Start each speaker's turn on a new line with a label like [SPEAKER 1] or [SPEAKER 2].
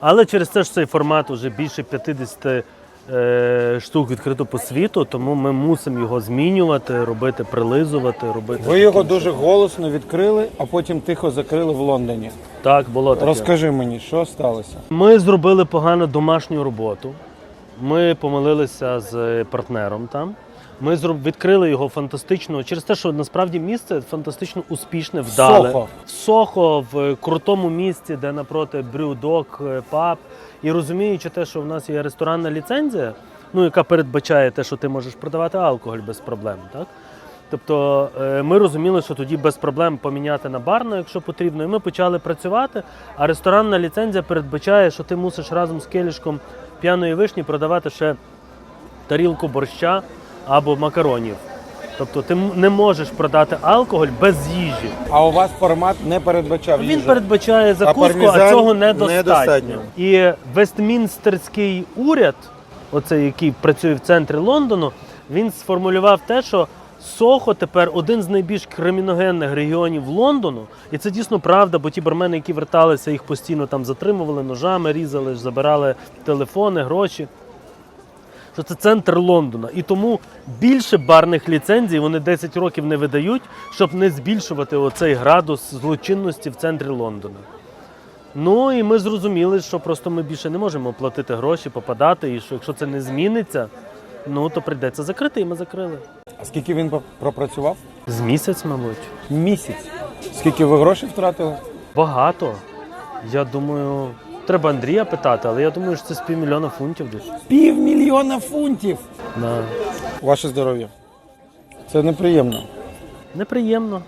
[SPEAKER 1] Але через те, що цей формат вже більше 50 е, штук відкрито по світу, тому ми мусимо його змінювати, робити, прилизувати, робити.
[SPEAKER 2] Ви його дуже голосно відкрили, а потім тихо закрили в Лондоні.
[SPEAKER 1] Так, було таке.
[SPEAKER 2] Розкажи мені, що сталося?
[SPEAKER 1] Ми зробили погану домашню роботу. Ми помилилися з партнером там. Ми відкрили його фантастично через те, що насправді місце фантастично успішне, вдале.
[SPEAKER 2] Сохо.
[SPEAKER 1] В Сохо, в крутому місці, де напроти брюдок, паб. І розуміючи те, що в нас є ресторанна ліцензія, ну яка передбачає те, що ти можеш продавати алкоголь без проблем, так? Тобто е, ми розуміли, що тоді без проблем поміняти на барну, якщо потрібно. І ми почали працювати. А ресторанна ліцензія передбачає, що ти мусиш разом з келішком п'яної вишні продавати ще тарілку борща або макаронів. Тобто ти не можеш продати алкоголь без їжі.
[SPEAKER 2] А у вас формат не передбачав
[SPEAKER 1] Він передбачає закуску, а,
[SPEAKER 2] пармезан
[SPEAKER 1] цього недостатньо.
[SPEAKER 2] недостатньо.
[SPEAKER 1] І Вестмінстерський уряд, оцей, який працює в центрі Лондону, він сформулював те, що Сохо тепер один з найбільш криміногенних регіонів Лондону, і це дійсно правда, бо ті бармени, які верталися, їх постійно там затримували, ножами різали, забирали телефони, гроші. Що це центр Лондона. І тому більше барних ліцензій вони 10 років не видають, щоб не збільшувати оцей градус злочинності в центрі Лондона. Ну і ми зрозуміли, що просто ми більше не можемо платити гроші, попадати, і що якщо це не зміниться, ну то прийдеться закрити, і ми закрили.
[SPEAKER 2] А скільки він пропрацював?
[SPEAKER 1] З місяць, мабуть.
[SPEAKER 2] Місяць. Скільки ви грошей втратили?
[SPEAKER 1] Багато. Я думаю, треба Андрія питати, але я думаю, що це з півмільйона фунтів десь.
[SPEAKER 2] Півмільйона фунтів.
[SPEAKER 1] Да.
[SPEAKER 2] Ваше здоров'я. Це неприємно.
[SPEAKER 1] Неприємно.